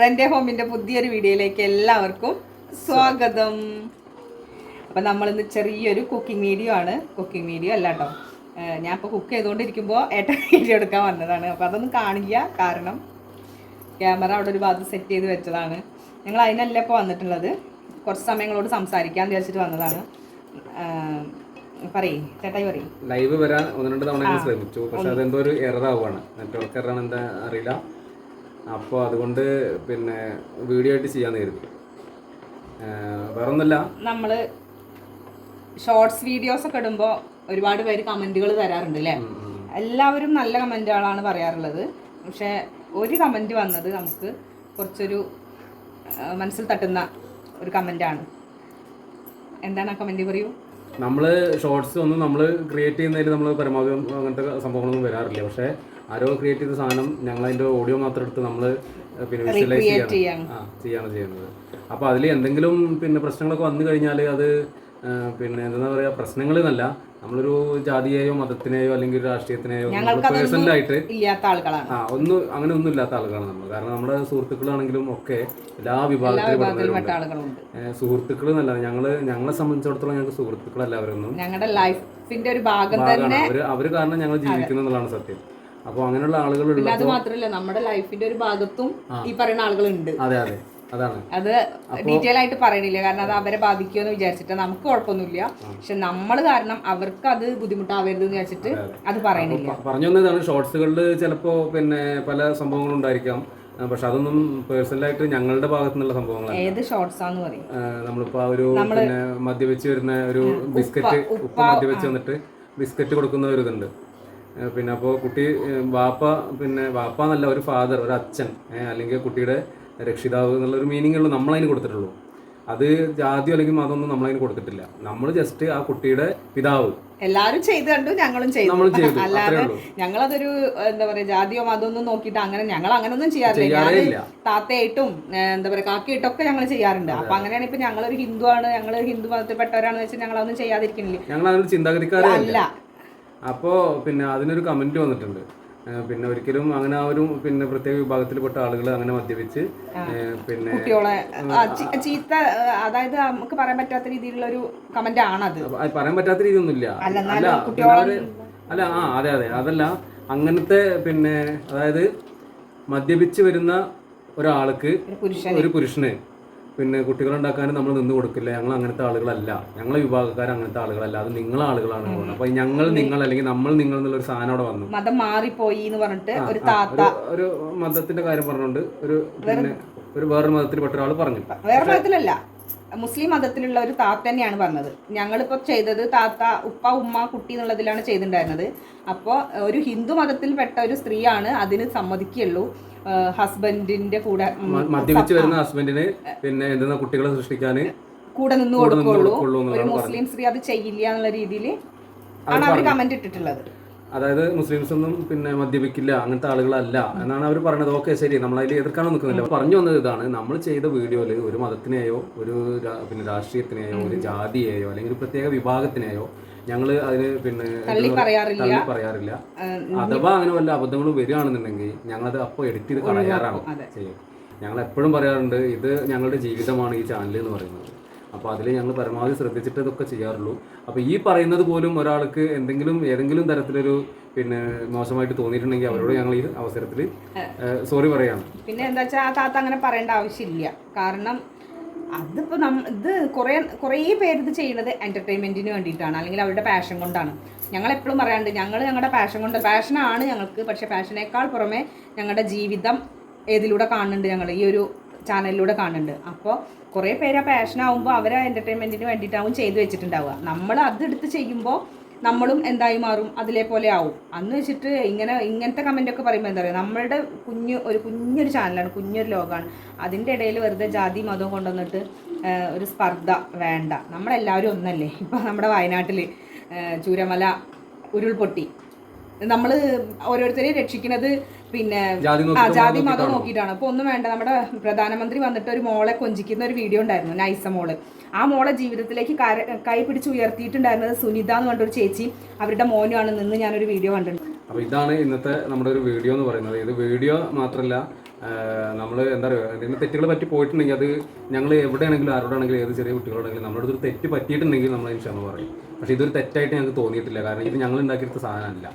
റെന്റെ ഹോമിന്റെ പുതിയൊരു വീഡിയോയിലേക്ക് എല്ലാവർക്കും സ്വാഗതം. അപ്പം നമ്മളിന്ന് ചെറിയൊരു കുക്കിംഗ് വീഡിയോ ആണ്. കുക്കിംഗ് വീഡിയോ അല്ല കേട്ടോ ഞാൻ ഇപ്പോൾ കുക്ക് ചെയ്തുകൊണ്ടിരിക്കുമ്പോൾ ഏട്ടൻ വീഡിയോ എടുക്കാൻ വന്നതാണ്. അപ്പോൾ അതൊന്നും കാണില്ല. കാരണം ക്യാമറ അവിടെ ഒരു ഭാഗത്ത് സെറ്റ് ചെയ്ത് വെച്ചതാണ്. ഞങ്ങൾ അതിനല്ല ഇപ്പോൾ വന്നിട്ടുള്ളത്? കുറച്ച് സമയങ്ങളോട് സംസാരിക്കാൻ വിചാരിച്ചിട്ട് വന്നതാണ്. പറയേ. ചേട്ടായി പറയും. ലൈവ് വരാൻ ഒന്ന് രണ്ട് തവണ ശ്രമിച്ചു. പക്ഷെ അതെന്തോ ഒരു എററാവുകയാണ് നെറ്റ്വർക്ക് എററാണ് എന്താ അറിയില്ല. അപ്പോൾ അതുകൊണ്ട് പിന്നെ വീഡിയോ ആയിട്ട് ചെയ്യാൻ കരുതി. വേറെ ഒന്നുമില്ല നമ്മൾ ഷോർട്സ് വീഡിയോസ് ഒക്കെ ഇടുമ്പോൾ ഒരുപാട് പേര് കമന്റുകൾ തരാറുണ്ട് അല്ലേ എല്ലാവരും നല്ല കമന്റുകളാണ് പറയാറുള്ളത്. പക്ഷേ ഒരു കമന്റ് വന്നത് നമുക്ക് കുറച്ചൊരു മനസ്സിൽ തട്ടുന്ന ഒരു കമന്റാണ് എന്താണ് ആ കമന്റ് പറയൂ? നമ്മൾ ഷോർട്സ് ഒന്നും നമ്മൾ ക്രിയേറ്റ് ചെയ്യുന്നതിൽ നമ്മൾ പരമാവധി അങ്ങനത്തെ സംഭവങ്ങളൊന്നും വരാറില്ല. പക്ഷേ ആരോ ക്രിയേറ്റ് ചെയ്ത സാധനം ഞങ്ങൾ അതിന്റെ ഓഡിയോ മാത്രം എടുത്ത് നമ്മൾ പിന്നെ വിഷ്വലൈസ് ചെയ്യാണ്. ആ ചെയ്യാണ് ചെയ്യുന്നത്. അപ്പോൾ അതിൽ എന്തെങ്കിലും പിന്നെ പ്രശ്നങ്ങളൊക്കെ വന്നു കഴിഞ്ഞാൽ അത് പിന്നെ എന്താ പറയുക പ്രശ്നങ്ങൾ എന്നല്ല നമ്മളൊരു ജാതിയെയോ മതത്തിനെയോ അല്ലെങ്കിൽ രാഷ്ട്രീയത്തിനെയോ പേഴ്സണലായിട്ട് ആ ഒന്നും അങ്ങനെ ഒന്നും ഇല്ലാത്ത ആളുകളാണ് നമ്മൾ കാരണം നമ്മുടെ സുഹൃത്തുക്കളാണെങ്കിലും ഒക്കെ എല്ലാ വിഭാഗത്തിലും ആളുകളുണ്ട്. സുഹൃത്തുക്കൾ എന്നല്ല ഞങ്ങൾ ഞങ്ങളെ സംബന്ധിച്ചിടത്തോളം ഞങ്ങൾക്ക് സുഹൃത്തുക്കളല്ല അവരൊന്നും. ഞങ്ങളുടെ ലൈഫിന്റെ ഒരു ഭാഗം തന്നെ അവർ കാരണം ഞങ്ങൾ ജീവിക്കുന്നു എന്നുള്ളതാണ് സത്യം. അപ്പോൾ അങ്ങനെയുള്ള ആളുകൾ അത് മാത്രമല്ല നമ്മുടെ ലൈഫിന്റെ ഒരു ഭാഗത്തും ഈ പറയുന്ന ആളുകളുണ്ട്. അതെ അതെ. അതാണ്. അത് ഡീറ്റെയിൽ ആയിട്ട് പറയണില്ല. കാരണം അത് അവരെ ബാധിക്കുമെന്ന് വിചാരിച്ചിട്ട് നമുക്ക് കുഴപ്പമൊന്നുമില്ല. പക്ഷെ നമ്മൾ കാരണം അവർക്ക് അത് ബുദ്ധിമുട്ടാവരുത് എന്ന് വിചാരിച്ചിട്ട് അത് പറയണില്ല. പറഞ്ഞു വന്നതാണ് ഷോർട്സുകളിൽ ചിലപ്പോ പിന്നെ പല സംഭവങ്ങളും ഉണ്ടായിരിക്കാം പക്ഷെ അതൊന്നും പേഴ്സണലായിട്ട് ഞങ്ങളുടെ ഭാഗത്തു നിന്നുള്ള സംഭവങ്ങളല്ല. ഏത് ഷോർട്സ് ആണെന്ന് പറയും നമ്മളിപ്പോ ഒരു പിന്നെ മദ്യപിച്ച് വരുന്ന ഒരു ബിസ്ക്കറ്റ് ഉപ്പ് മദ്യപിച്ച് വന്നിട്ട് ബിസ്ക്കറ്റ് കൊടുക്കുന്ന ഒരു ഇതുണ്ട്. പിന്നെ അപ്പോൾ കുട്ടി വാപ്പ പിന്നെ വാപ്പ എന്നല്ല ഒരു ഫാദർ ഒരു അച്ഛൻ അല്ലെങ്കിൽ കുട്ടിയുടെ രക്ഷിതാവ് എന്നുള്ള ഒരു മീനിങ് ഉള്ളൂ നമ്മളതിന് കൊടുത്തിട്ടുള്ളൂ. അത് ജാതി അല്ലെങ്കിൽ മതമൊന്നും നമ്മളതിന് കൊടുത്തിട്ടില്ല. നമ്മൾ ജസ്റ്റ് ആ കുട്ടിയുടെ പിതാവ്. എല്ലാരും ചെയ്ത് കണ്ടു ഞങ്ങളും ചെയ്തു. അല്ലാതെ ഞങ്ങളതൊരു എന്താ പറയാ ജാതിയോ മതമൊന്നും നോക്കിയിട്ട് അങ്ങനെ ഞങ്ങൾ അങ്ങനൊന്നും ചെയ്യാറില്ല. ചെയ്യാറേ ഞാൻ താത്തയായിട്ടും എന്താ പറയാ കാക്കിയിട്ടൊക്കെ ഒക്കെ ഞങ്ങൾ ചെയ്യാറുണ്ട്. അപ്പൊ അങ്ങനെയാണ് ഇപ്പൊ ഞങ്ങളൊരു ഹിന്ദു ആണ് ഞങ്ങൾ ഹിന്ദു മതത്തിൽപ്പെട്ടവരാണെന്ന് വെച്ചാൽ ഞങ്ങളൊന്നും അതൊന്നും ചെയ്യാതിരിക്കണില്ല. ഞങ്ങൾ അതിനൊരു ചിന്താഗതിക്കാരേ അല്ല അല്ല. അപ്പോൾ പിന്നെ അതിനൊരു കമന്റ് വന്നിട്ടുണ്ട്. പിന്നെ ഒരിക്കലും അങ്ങനെ ആ ഒരു പിന്നെ പ്രത്യേക വിഭാഗത്തിൽപ്പെട്ട ആളുകൾ അങ്ങനെ മദ്യപിച്ച് പിന്നെ ചീത്ത അതായത് നമുക്ക് പറയാൻ പറ്റാത്ത രീതിയിലുള്ള ഒരു കമന്റ് ആണത്. പറയാൻ പറ്റാത്ത രീതിയൊന്നുമില്ല. അല്ല, അല്ല അല്ല ആ അതെ അതെ അതല്ല. അങ്ങനത്തെ പിന്നെ അതായത് മദ്യപിച്ച് വരുന്ന ഒരാൾക്ക് ഒരു പുരുഷന്. പിന്നെ കുട്ടികളുണ്ടാക്കാൻ നമ്മൾ നിന്ന് കൊടുക്കില്ല. ഞങ്ങൾ അങ്ങനത്തെ ആളുകളല്ല. ഞങ്ങളെ വിഭാഗക്കാർ അങ്ങനത്തെ ആളുകളല്ല. അത് നിങ്ങളെ ആളുകളാണ് അപ്പൊ ഞങ്ങൾ നിങ്ങൾ അല്ലെങ്കിൽ നമ്മൾ നിങ്ങൾ എന്നുള്ള ഒരു സാധനം അവിടെ വന്നു. മതം മാറിപ്പോയി എന്ന് പറഞ്ഞിട്ട് ഒരു താത്ത. ഒരു മതത്തിന്റെ കാര്യം പറഞ്ഞുകൊണ്ട് ഒരു പിന്നെ ഒരു വേറൊരു മതത്തിൽപ്പെട്ട ഒരാൾ പറഞ്ഞു വേറെ മതത്തിലല്ല. മുസ്ലിം മതത്തിലുള്ള ഒരു താത്ത തന്നെയാണ് പറഞ്ഞത്. ഞങ്ങളിപ്പോൾ ചെയ്തത് താത്ത ഉപ്പ ഉമ്മ കുട്ടി എന്നുള്ളതിലാണ് ചെയ്തിട്ടുണ്ടായിരുന്നത്. അപ്പോൾ ഒരു ഹിന്ദു മതത്തിൽപ്പെട്ട ഒരു സ്ത്രീയാണ് അതിന് സമ്മതിക്കുള്ളൂ ഹസ്ബൻഡിന്റെ കൂടെ മദ്യപിച്ച് വരുന്ന ഹസ്ബൻഡിന് പിന്നെ എന്തെന്നാ കുട്ടികളെ സൃഷ്ടിക്കാൻ കൂടെ നിന്ന് കൂടെ കൊടുക്കുള്ളൂ ഒരു മുസ്ലിം സ്ത്രീ അത് ചെയ്യില്ല എന്നുള്ള രീതിയിൽ ആണ് അവർ കമന്റ് ഇട്ടിട്ടുള്ളത്. അതായത് മുസ്ലിംസ് ഒന്നും പിന്നെ മദ്യപിക്കില്ല അങ്ങനത്തെ ആളുകളല്ല എന്നാണ് അവർ പറയുന്നത് ഓക്കെ ശരി. നമ്മൾ അതിൽ എതിർക്കാനോ നിൽക്കുന്നില്ല. പറഞ്ഞു വന്നത് ഇതാണ്. നമ്മൾ ചെയ്ത വീഡിയോയിൽ ഒരു മതത്തിനെയോ ഒരു പിന്നെ രാഷ്ട്രീയത്തിനെയോ ഒരു ജാതിയെയോ അല്ലെങ്കിൽ ഒരു പ്രത്യേക വിഭാഗത്തിനെയോ ഞങ്ങൾ അതിന് പിന്നെ തള്ളി പറയാറില്ല. അഥവാ അങ്ങനെ വല്ല അബദ്ധങ്ങൾ വരികയാണെന്നുണ്ടെങ്കിൽ ഞങ്ങളത് അപ്പോൾ എഡിറ്റ് ചെയ്ത് കളയാറാണ്. ചെയ്യും. ഞങ്ങൾ എപ്പോഴും പറയാറുണ്ട് ഇത് ഞങ്ങളുടെ ജീവിതമാണ് ഈ ചാനൽ എന്ന് പറയുന്നത്. അപ്പോൾ അതിൽ ഞങ്ങൾ പരമാവധി ശ്രദ്ധിച്ചിട്ട് ഇതൊക്കെ ചെയ്യാറുള്ളൂ. അപ്പോൾ ഈ പറയുന്നത് പോലും ഒരാൾക്ക് എന്തെങ്കിലും ഏതെങ്കിലും തരത്തിലൊരു പിന്നെ മോശമായിട്ട് തോന്നിയിട്ടുണ്ടെങ്കിൽ അവരോട് ഞങ്ങൾ ഈ അവസരത്തിൽ സോറി പറയാം. പിന്നെ എന്താ വെച്ചാൽ ആ താത്ത അങ്ങനെ പറയേണ്ട ആവശ്യമില്ല. കാരണം അതിപ്പോൾ നമ്മ ഇത് കുറേ കുറേ പേര് ഇത് ചെയ്യുന്നത് എന്റർടൈൻമെന്റിന് വേണ്ടിയിട്ടാണ്. അല്ലെങ്കിൽ അവരുടെ പാഷൻ കൊണ്ടാണ്. ഞങ്ങൾ എപ്പോഴും പറയാറുണ്ട് ഞങ്ങൾ ഞങ്ങളുടെ പാഷൻ കൊണ്ട് പാഷനാണ് ഞങ്ങൾക്ക്. പക്ഷേ പാഷനേക്കാൾ പുറമെ ഞങ്ങളുടെ ജീവിതം ഏതിലൂടെ കാണുന്നുണ്ട് ഞങ്ങൾ ഈ ഒരു ചാനലിലൂടെ കാണുന്നുണ്ട്. അപ്പോൾ കുറേ പേര് ആ പാഷനാവുമ്പോൾ അവർ ആ എന്റർടൈൻമെന്റിന് വേണ്ടിയിട്ടാവും ചെയ്തു വെച്ചിട്ടുണ്ടാവുക. നമ്മൾ അതെടുത്ത് ചെയ്യുമ്പോൾ നമ്മളും എന്തായി മാറും അതിലെ പോലെ ആവും. അന്ന് വെച്ചിട്ട് ഇങ്ങനെ ഇങ്ങനത്തെ കമന്റ് ഒക്കെ പറയുമ്പോൾ എന്താ പറയുക നമ്മളുടെ കുഞ്ഞ് ഒരു കുഞ്ഞൊരു ചാനലാണ് കുഞ്ഞൊരു ലോകമാണ് അതിന്റെ ഇടയിൽ വെറുതെ ജാതി മതം കൊണ്ടുവന്നിട്ട് ഒരു സ്പർദ്ധ വേണ്ട. നമ്മളെല്ലാവരും ഒന്നല്ലേ? ഇപ്പോൾ നമ്മുടെ വയനാട്ടിൽ ചൂരമല ഉരുൾപൊട്ടി. നമ്മൾ ഓരോരുത്തരെയും രക്ഷിക്കുന്നത് പിന്നെ ജാതി ആ ജാതി മതം നോക്കിയിട്ടാണ്? അപ്പോൾ ഒന്നും വേണ്ട. നമ്മുടെ പ്രധാനമന്ത്രി വന്നിട്ട് ഒരു മോളെ കൊഞ്ചിക്കുന്ന ഒരു വീഡിയോ ഉണ്ടായിരുന്നു നൈസ മോൾ. ആ മോളെ ജീവിതത്തിലേക്ക് കൈ പിടിച്ച് ഉയർത്തിയിട്ടുണ്ടായിരുന്നത് സുനിത എന്ന് പറഞ്ഞൊരു ചേച്ചി അവരുടെ മോനുമാണ് നിന്ന് ഞാനൊരു വീഡിയോ കണ്ടിട്ടുണ്ട്. അപ്പോൾ ഇതാണ് ഇന്നത്തെ നമ്മുടെ ഒരു വീഡിയോ എന്ന് പറയുന്നത്. ഇത് വീഡിയോ മാത്രമല്ല നമ്മൾ എന്താ പറയുക എന്തെങ്കിലും തെറ്റുകൾ പറ്റി പോയിട്ടുണ്ടെങ്കിൽ അത് ഞങ്ങൾ എവിടെയാണെങ്കിലും ആരോടാണെങ്കിലും ഏത് ചെറിയ കുട്ടികളോടെങ്കിലും നമ്മളോട് ഒരു തെറ്റ് പറ്റിയിട്ടുണ്ടെങ്കിൽ നമ്മൾ ക്ഷമ പറയും. പക്ഷേ ഇതൊരു തെറ്റായിട്ട് ഞങ്ങൾക്ക് തോന്നിയിട്ടില്ല. കാരണം ഇത് ഞങ്ങൾ ഉണ്ടാക്കിയെടുത്ത സാധനമല്ല.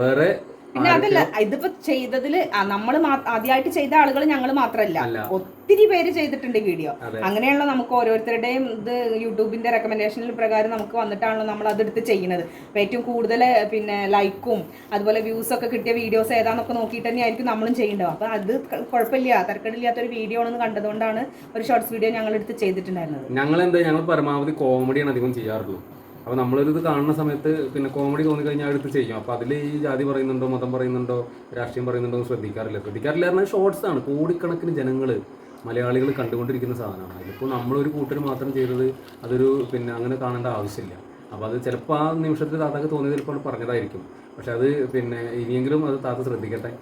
വേറെ പിന്നെ അതല്ല ഇതിപ്പോ ചെയ്തതിൽ നമ്മൾ ആദ്യമായിട്ട് ചെയ്ത ആളുകൾ ഞങ്ങൾ മാത്രമല്ല അല്ല. ഒത്തിരി പേര് ചെയ്തിട്ടുണ്ട് വീഡിയോ. അങ്ങനെയുള്ള നമുക്ക് ഓരോരുത്തരുടെയും ഇത് യൂട്യൂബിന്റെ റെക്കമെൻഡേഷനിൽ പ്രകാരം നമുക്ക് വന്നിട്ടാണല്ലോ നമ്മൾ അതെടുത്ത് ചെയ്യുന്നത്. അപ്പൊ ഏറ്റവും കൂടുതൽ പിന്നെ ലൈക്കും അതുപോലെ വ്യൂസ് ഒക്കെ കിട്ടിയ വീഡിയോസ് ഏതാന്നൊക്കെ നോക്കിയിട്ട് തന്നെയായിരിക്കും നമ്മളും ചെയ്യേണ്ടത്. അപ്പൊ അത് കുഴപ്പമില്ല. തരക്കേടില്ലാത്ത ഒരു വീഡിയോ ആണെന്ന് കണ്ടതുകൊണ്ടാണ് ഒരു ഷോർട്സ് വീഡിയോ ഞങ്ങൾ എടുത്ത് ചെയ്തിട്ടുണ്ടായിരുന്നത്. ഞങ്ങൾ എന്താ ഞങ്ങൾ പരമാവധി കോമഡിയാണ് അധികം ചെയ്യാറുള്ളൂ. അപ്പോൾ നമ്മളൊരിത് കാണുന്ന സമയത്ത് പിന്നെ കോമഡി തോന്നിക്കഴിഞ്ഞാൽ എടുത്ത് ചെയ്യും. അപ്പോൾ അതിൽ ഈ ജാതി പറയുന്നുണ്ടോ മതം പറയുന്നുണ്ടോ രാഷ്ട്രീയം പറയുന്നുണ്ടോ എന്ന് ശ്രദ്ധിക്കാറില്ല. ശ്രദ്ധിക്കാറില്ല പറഞ്ഞാൽ ഷോർട്സ് ആണ്. കോടിക്കണക്കിന് ജനങ്ങൾ മലയാളികൾ കണ്ടുകൊണ്ടിരിക്കുന്ന സാധനമാണ്. അതിലിപ്പോൾ നമ്മളൊരു കൂട്ടർ മാത്രം ചെയ്തത് അതൊരു പിന്നെ അങ്ങനെ കാണേണ്ട ആവശ്യമില്ല. അപ്പോൾ അത് ചിലപ്പോൾ ആ നിമിഷത്തിൽ താത്താക്ക് തോന്നിയത് ചിലപ്പോൾ പറഞ്ഞതായിരിക്കും. പക്ഷെ അത് പിന്നെ ഇനിയെങ്കിലും അത് താത്ത ശ്രദ്ധിക്കട്ടെ.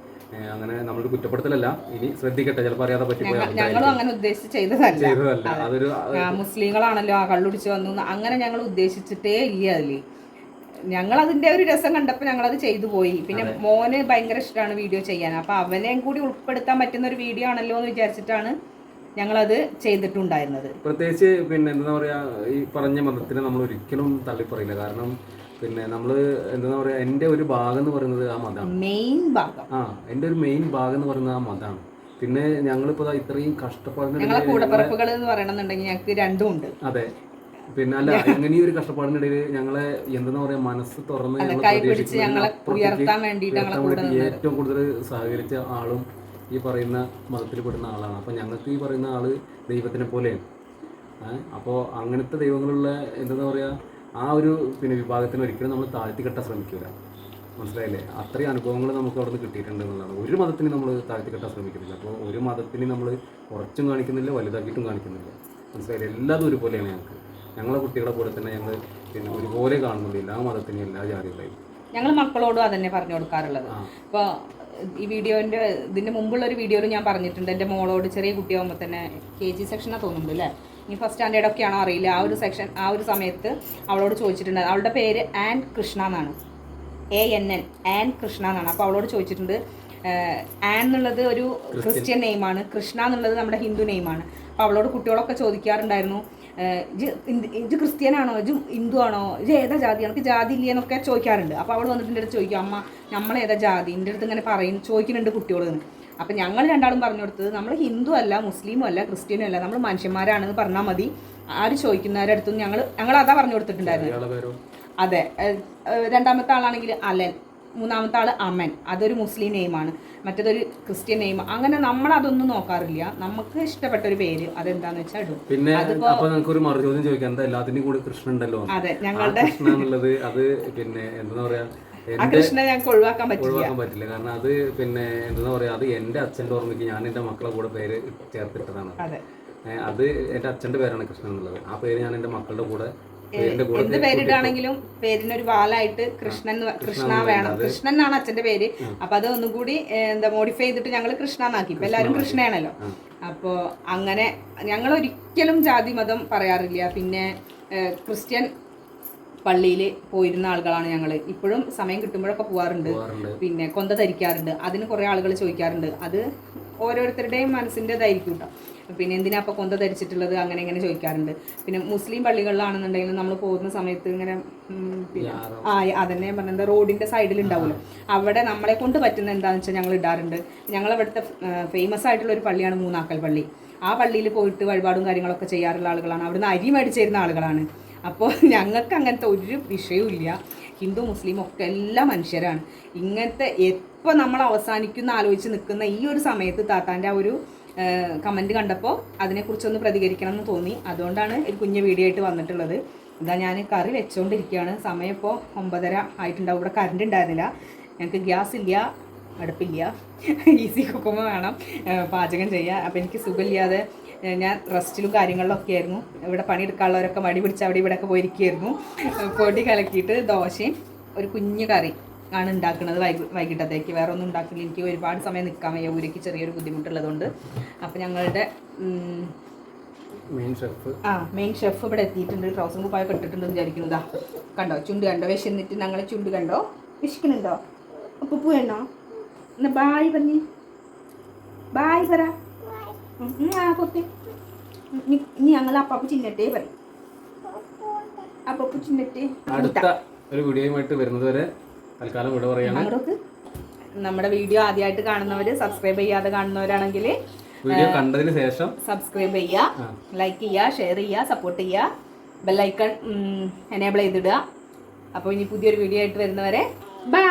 അങ്ങനെ നമ്മളൊരു കുറ്റപ്പെടുത്തലല്ല. ഇനി ശ്രദ്ധിക്കട്ടെ ചിലപ്പോൾ അറിയാതെ ഞങ്ങളും അങ്ങനെ ഉദ്ദേശിച്ച് ചെയ്തതല്ല. ചെയ്തതല്ല. അതൊരു മുസ്ലിങ്ങളാണല്ലോ ആ കള്ളുടിച്ച് വന്നു എന്ന് അങ്ങനെ ഞങ്ങൾ ഉദ്ദേശിച്ചിട്ടേ ഇല്ല അതിൽ. ഞങ്ങൾ അതിന്റെ ഒരു രസം കണ്ടപ്പോൾ ഞങ്ങൾ അത് ചെയ്തു പോയി. പിന്നെ മോന് ഭയങ്കര ഇഷ്ടമാണ് വീഡിയോ ചെയ്യാൻ. അപ്പൊ അവനെയും കൂടി ഉൾപ്പെടുത്താൻ പറ്റുന്ന ഒരു വീഡിയോ ആണല്ലോ എന്ന് വിചാരിച്ചിട്ടാണ് ഞങ്ങളത് ചെയ്തിട്ടുണ്ടായിരുന്നത്. പ്രത്യേകിച്ച് പിന്നെ എന്താ പറയാ ഈ പറഞ്ഞ മതത്തിനെ നമ്മൾ ഒരിക്കലും തള്ളിപ്പറയില്ല. കാരണം പിന്നെ നമ്മൾ എന്താ പറയാ എന്റെ ഒരു ഭാഗം എന്ന് പറയുന്നത് ആ മതമാണ്. മെയിൻ ഭാഗം. ആ എന്റെ ഒരു മെയിൻ ഭാഗം എന്ന് പറയുന്നത് ആ മതമാണ്. പിന്നെ ഞങ്ങളിപ്പോ ഇത്രയും ഞങ്ങളെ കൂടപ്പിറപ്പുകൾ എന്ന് പറയണമെന്നുണ്ടെങ്കിൽ ഞങ്ങൾക്ക് രണ്ടും ഉണ്ട്. അതെ. പിന്നെ അല്ല ഇങ്ങനെ ഒരു കഷ്ടപ്പാടിനിടയിൽ ഞങ്ങളെ എന്താ പറയാ മനസ്സ് തുറന്ന് ഏറ്റവും കൂടുതൽ സഹകരിച്ച ആളും ഈ പറയുന്ന മതത്തിൽ പെടുന്ന ആളാണ്. അപ്പൊ ഞങ്ങൾക്ക് ഈ പറയുന്ന ആൾ ദൈവത്തിനെ പോലെയാണ്. അപ്പോൾ അങ്ങനത്തെ ദൈവങ്ങളുള്ള എന്താ പറയുക ആ ഒരു പിന്നെ വിഭാഗത്തിന് ഒരിക്കലും നമ്മൾ താഴ്ത്തി കെട്ടാൻ ശ്രമിക്കില്ല മനസ്സിലായില്ലേ? അത്രയും അനുഭവങ്ങൾ നമുക്ക് അവിടെ നിന്ന് കിട്ടിയിട്ടുണ്ട് എന്നുള്ളതാണ്. ഒരു മതത്തിന് നമ്മൾ താഴ്ത്തി കെട്ടാൻ ശ്രമിക്കുന്നില്ല. അപ്പോൾ ഒരു മതത്തിന് നമ്മൾ കുറച്ചും കാണിക്കുന്നില്ല വലുതാക്കിയിട്ടും കാണിക്കുന്നില്ല. മനസ്സിലായില്ലേ? എല്ലാതും ഒരുപോലെയാണ് ഞങ്ങൾക്ക്. ഞങ്ങളെ കുട്ടികളെ പോലെ തന്നെ ഞങ്ങൾ പിന്നെ ഒരുപോലെ കാണുന്നുണ്ട്. എല്ലാ മതത്തിനും എല്ലാ ജാതികളെയും ഞങ്ങൾ മക്കളോടും അതന്നെ പറഞ്ഞു കൊടുക്കാറുള്ളത്. ഇപ്പോൾ ഈ വീഡിയോന്റെ ഇതിന്റെ മുമ്പുള്ള ഒരു വീഡിയോയിൽ ഞാൻ പറഞ്ഞിട്ടുണ്ട്. എന്റെ മോളോട് ചെറിയ കുട്ടിയാകുമ്പോൾ തന്നെ കെ ജി സെക്ഷനാണ് തോന്നുന്നുണ്ട് അല്ലേ? ഇനി ഫസ്റ്റ് സ്റ്റാൻഡേർഡ് ഒക്കെ ആണോ അറിയില്ല. ആ ഒരു സെക്ഷൻ ആ ഒരു സമയത്ത് അവളോട് ചോദിച്ചിട്ടുണ്ട്. അവളുടെ പേര് ആൻ കൃഷ്ണ എന്നാണ്. A N N Ann Krishna എന്നാണ്. അപ്പോൾ അവളോട് ചോദിച്ചിട്ടുണ്ട് ആൻ എന്നുള്ളത് ഒരു ക്രിസ്ത്യൻ. നെയിമാണ്. കൃഷ്ണ എന്നുള്ളത് നമ്മുടെ ഹിന്ദു നെയിമാണ്. അപ്പോൾ അവളോട് കുട്ടികളൊക്കെ ചോദിക്കാറുണ്ടായിരുന്നു ഇത് ക്രിസ്ത്യനാണോ ഇത് ഹിന്ദു ആണോ ഇത് ഏതാ ജാതി എനിക്ക് ജാതി ഇല്ലേ എന്നൊക്കെ ചോദിക്കാറുണ്ട്. അപ്പോൾ അവൾ വന്നിട്ട് എന്റെ അടുത്ത് ചോദിക്കും അമ്മ നമ്മളേതാ ജാതി? എന്റെ അടുത്ത് ഇങ്ങനെ പറയും ചോദിക്കുന്നുണ്ട് കുട്ടികൾ അപ്പം ഞങ്ങൾ രണ്ടാളും പറഞ്ഞു കൊടുത്തത് നമ്മൾ ഹിന്ദു അല്ല മുസ്ലിമും അല്ല ക്രിസ്ത്യനും അല്ല നമ്മൾ മനുഷ്യന്മാരാണെന്ന് പറഞ്ഞാൽ മതി. ആര് ചോദിക്കുന്നവരുടെ അടുത്തും ഞങ്ങൾ ഞങ്ങൾ അതാ പറഞ്ഞു കൊടുത്തിട്ടുണ്ടായിരുന്നു. അതെ രണ്ടാമത്തെ ആളാണെങ്കിൽ അലൻ മൂന്നാമത്തെ ആൾ അമൻ അതൊരു മുസ്ലിം നെയിമാണ് മറ്റേതൊരു ക്രിസ്ത്യൻ നെയിം അങ്ങനെ നമ്മൾ അതൊന്നും നോക്കാറില്ല. നമുക്ക് ഇഷ്ടപ്പെട്ട ഒരു പേര് അതെന്താന്ന് വെച്ചാൽ ഇടും. പിന്നെ അപ്പൊ നമുക്ക് ഒരു മറുചോദ്യം ചോദിക്കാം. എന്താ എല്ലാത്തിനും കൂടി കൃഷ്ണൻ ഉണ്ടല്ലോ? അതെ ഞങ്ങളുടെ കൃഷ്ണ എന്നുള്ളത് അത് പിന്നെ എന്താ പറയാ? കൃഷ്ണനെ ഞങ്ങൾക്ക് ഒഴിവാക്കാൻ പറ്റില്ല. ഒഴിവാക്കാൻ പറ്റില്ല. കാരണം അത് പിന്നെ എന്താ പറയാ അത് എന്റെ അച്ഛന്റെ ഓർമ്മയ്ക്ക് ഞാൻ എന്റെ മക്കളെ കൂടെ പേര് ചേർത്തിട്ടതാണ്. അതെ. എന്റെ അച്ഛന്റെ പേരാണ് കൃഷ്ണൻ എന്നുള്ളത്. ആ പേര് ഞാൻ എന്റെ മക്കളുടെ കൂടെ എന്ത് പേരിടാണെങ്കിലും പേരിനൊരു വാലായിട്ട് കൃഷ്ണൻ കൃഷ്ണ വേണം. കൃഷ്ണൻ എന്നാണ് അച്ഛന്റെ പേര്. അപ്പൊ അത് ഒന്നും കൂടി എന്താ മോഡിഫൈ ചെയ്തിട്ട് ഞങ്ങൾ കൃഷ്ണ എന്നാക്കി. ഇപ്പൊ എല്ലാവരും കൃഷ്ണയാണല്ലോ. അപ്പോൾ അങ്ങനെ ഞങ്ങൾ ഒരിക്കലും ജാതി മതം പറയാറില്ല. പിന്നെ ക്രിസ്ത്യൻ പള്ളിയിൽ പോയിരുന്ന ആളുകളാണ് ഞങ്ങൾ ഇപ്പോഴും സമയം കിട്ടുമ്പോഴൊക്കെ പോവാറുണ്ട്. പോകാറുണ്ട് പിന്നെ കൊന്ത ധരിക്കാറുണ്ട്. അതിന് കുറേ ആളുകൾ ചോദിക്കാറുണ്ട്. അത് ഓരോരുത്തരുടെയും മനസ്സിന്റെതായിരിക്കും കേട്ടോ പിന്നെ എന്തിനാ അപ്പോൾ കൊന്ത ധരിച്ചിട്ടുള്ളത്? അങ്ങനെ ഇങ്ങനെ ചോദിക്കാറുണ്ട്. പിന്നെ മുസ്ലിം പള്ളികളിലാണെന്നുണ്ടെങ്കിൽ നമ്മൾ പോകുന്ന സമയത്ത് ഇങ്ങനെ പിന്നെ ആ അതന്നെ ഞാൻ പറഞ്ഞത് റോഡിന്റെ സൈഡിൽ ഉണ്ടാവുമല്ലോ അവിടെ നമ്മളെ കൊണ്ട് പറ്റുന്ന എന്താണെന്ന് വെച്ചാൽ ഞങ്ങൾ ഇടാറുണ്ട്. ഞങ്ങൾ ഞങ്ങളവിടുത്തെ ഫേമസ് ആയിട്ടുള്ള ഒരു പള്ളിയാണ് മൂന്നാക്കൽ പള്ളി. ആ പള്ളിയിൽ പോയിട്ട് വഴിപാടും കാര്യങ്ങളൊക്കെ ചെയ്യാറുള്ള ആളുകളാണ്. അവിടുന്ന് അരി മേടിച്ചിരുന്ന ആളുകളാണ്. അപ്പോൾ ഞങ്ങൾക്ക് അങ്ങനത്തെ ഒരു വിഷയവും ഇല്ല ഹിന്ദു മുസ്ലിം ഒക്കെ എല്ലാ മനുഷ്യരാണ്. ഇങ്ങനത്തെ എപ്പോൾ നമ്മൾ അവസാനിക്കുന്ന ആലോചിച്ച് നിൽക്കുന്ന ഈ ഒരു സമയത്ത് താത്താന്റെ ആ ഒരു കമന്റ് കണ്ടപ്പോൾ അതിനെക്കുറിച്ചൊന്ന് പ്രതികരിക്കണം എന്ന് തോന്നി. അതുകൊണ്ടാണ് ഒരു കുഞ്ഞു വീഡിയോ ആയിട്ട് വന്നിട്ടുള്ളത്. ഇതാ ഞാൻ കറി വെച്ചുകൊണ്ടിരിക്കുകയാണ് സമയം ഇപ്പോൾ ഒമ്പതര ആയിട്ടുണ്ടാവും. ഇവിടെ കറണ്ട് ഉണ്ടായിരുന്നില്ല. ഞങ്ങൾക്ക് ഗ്യാസ് ഇല്ല. അടുപ്പില്ല. ഈസി കുക്കുമ്പോൾ വേണം പാചകം ചെയ്യുക അപ്പോൾ എനിക്ക് സുഖമില്ലാതെ ഞാൻ റെസ്റ്റിലും കാര്യങ്ങളിലൊക്കെ ആയിരുന്നു. ഇവിടെ പണിയെടുക്കാനുള്ളവരൊക്കെ മടി പിടിച്ച് അവിടെ ഇവിടെയൊക്കെ പോയിരിക്കുകയായിരുന്നു. ഏഹ് പൊടി കലക്കിയിട്ട് ദോശയും ഒരു കുഞ്ഞു കറി ആണ് ഉണ്ടാക്കുന്നത് വൈകി വൈകിട്ടത്തേക്ക്. വേറെ ഒന്നും ഉണ്ടാക്കില്ല. എനിക്ക് ഒരുപാട് സമയം നിൽക്കാൻ വയ്യ. ഊരയ്ക്ക് ചെറിയൊരു ബുദ്ധിമുട്ടുള്ളതുകൊണ്ട്. അപ്പോൾ ഞങ്ങളുടെ മെയിൻ ഷെഫ് ആ മെയിൻ ഷെഫ് ഇവിടെ എത്തിയിട്ടുണ്ട്. ട്രൗസർ കുപ്പായൊക്കെ ഇട്ടിട്ടുണ്ടെന്ന് വിചാരിക്കുന്നതാ കണ്ടോ? ചുണ്ട് കണ്ടോ? വിശന്നിട്ട് ഞങ്ങളെ ചുണ്ട് കണ്ടോ? വിശക്കുന്നുണ്ടോ? ഉപ്പു വേണോ എന്നാ ബായ് പറഞ്ഞി. ബായ് പറ. ആ പൊത്തി ഇനി ഞങ്ങൾ അപ്പാപ്പ് ചിന്നട്ടേ പറയും അപ്പാപ്പ് ചിന്നട്ടേ. അടുത്ത ഒരു വീഡിയോയുമായിട്ട് വരുന്നത് വരെ തൽക്കാലം വിട പറയാണ്. നമ്മുടെ വീഡിയോ ആദ്യമായിട്ട് കാണുന്നവര് സബ്സ്ക്രൈബ് ചെയ്യാതെ കാണുന്നവരാണെങ്കിൽ വീഡിയോ കണ്ടതിന് ശേഷം സബ്സ്ക്രൈബ് ചെയ്യുക ലൈക്ക് ചെയ്യുക ഷെയർ ചെയ്യുക സപ്പോർട്ട് ചെയ്യുക ബെല്ലൈക്കൺ എനേബിൾ ചെയ്തിടുക. അപ്പോൾ ഇനി പുതിയൊരു വീഡിയോ ആയിട്ട് വരുന്നവരെ ബൈ